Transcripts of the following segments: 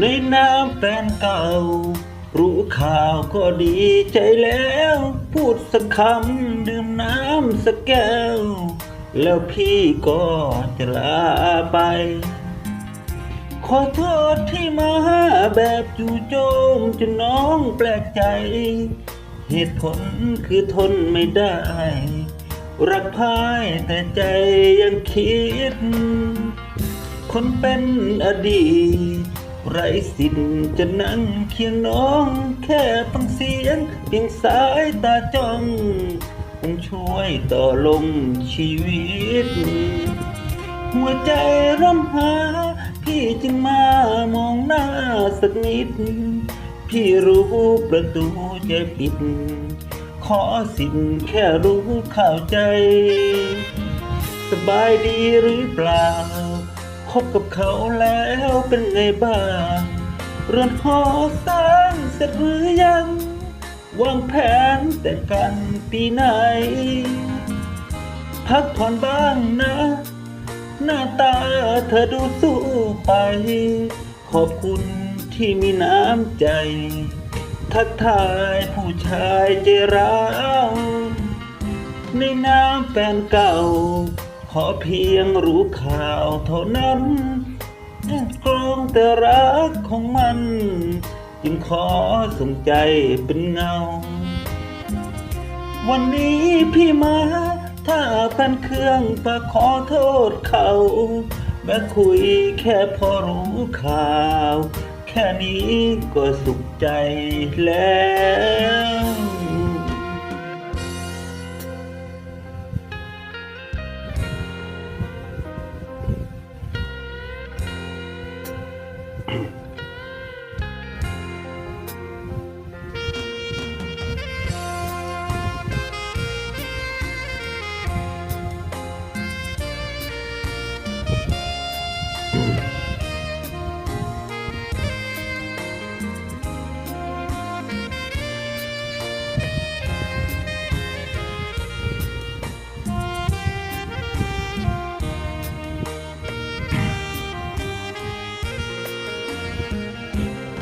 ในน้ำแฟนเก่า รู้ข่าวก็ดีใจแล้ว พูดสักคำดื่มน้ำสักแก้ว แล้วพี่ก็จะลาไป ขอโทษที่มาแบบจู่โจมจนน้องแปลกใจ เหตุผลคือทนไม่ได้ รักพายแต่ใจยังคิด คนเป็นอดีต ไรสิทธิ์จะนั่งเคียงน้อง แค่ฟังเสียงเพียงสายตาจ้องคงช่วยต่อลมชีวิต หัวใจร่ำหา พี่จึงมามองหน้าสักนิด พี่รู้ประตูจะปิด ขอสิ่งแค่รู้เข้าใจ สบายดีหรือเปล่า คบกับเขาแล้วเป็นไงบ้างเรือนหอสร้างเสร็จหรือยัง วางแผนแต่งกันปีไหน พักผ่อนบ้างนะ หน้าตาเธอดูสู้ไป ขอบคุณที่มีน้ำใจ ทักทายผู้ชายใจร้าวในน้ำแฟนเก่า ขอเพียงรู้ข่าวเท่านั้นกรองแต่รักของมัน จึงขอส่งใจเป็นเงา วันนี้พี่มา ถ้าเป็นเครื่องฝากขอโทษเขาแม้คุยแค่พอรู้ข่าว แค่นี้ก็สุขใจแล้ว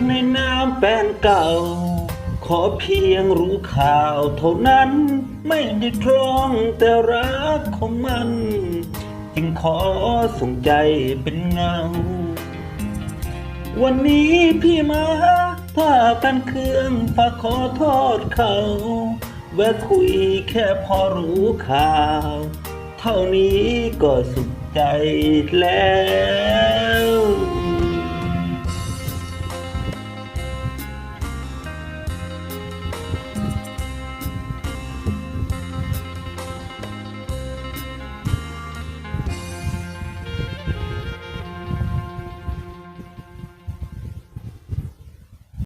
ในน้ำแฟนเก่า ขอเพียงรู้ข่าวเท่านั้นไม่ได้คล้องแต่รักของมัน จึงขอส่งใจเป็นเงา วันนี้พี่มา ถ้าเป็นเครื่องฝากขอโทษเขาแวะคุยแค่พอรู้ข่าว เท่านี้ก็สุขใจแล้ว